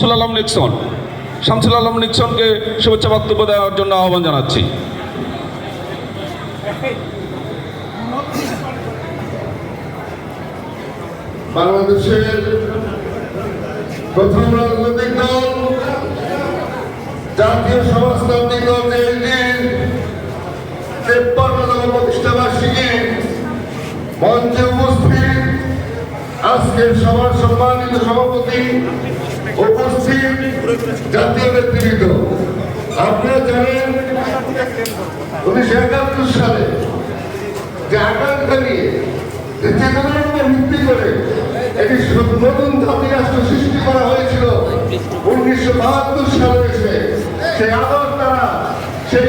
Shamsul Alam Nixon Shamsul Alam নিক্সনকে শুভেচ্ছা বক্তব্য দেওয়ার জন্য আহ্বান জানাচ্ছি। বাংলাদেশের প্রথম রাজনৈতিক দল, জাতীয় সমাজতান্ত্রিক দল জেএনডির তেপ্পান্নতম প্রতিষ্ঠা বার্ষিকী মঞ্চে উপস্থিত আজকের সবার সম্মানিত সভাপতি উপস্থিত জাতীয় নেতৃবৃন্দ। আপনারা জানেন উনিশশো একাত্তর সালে যে আকাঙ্ক্ষা নিয়ে করে একটি নতুন সৃষ্টি করা হয়েছিল, উনিশশো বাহাত্তর সালে এসে সেই আবার তারা, সেই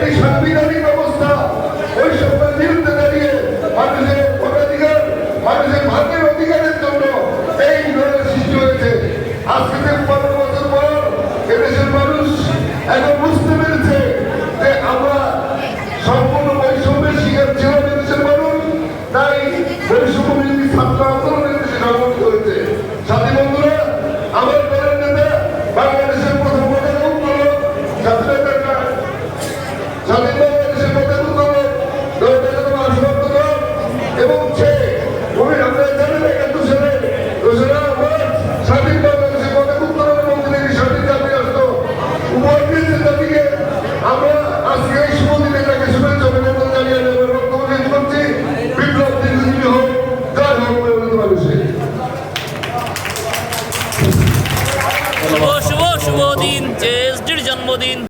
একটি সাংবিধানিক ব্যবস্থা বৈষম্যের বিরুদ্ধে দাঁড়িয়ে মানুষের ভোটাধিকার, মানুষের ভাগ্যের অধিকারের জন্য এই ধরনের সৃষ্টি হয়েছে। আজকে আমরা সম্পূর্ণ মানুষ, তাই বৈষম্য ছাত্র আন্দোলন এদেশে আমার জন্মদিন জন্মদিন।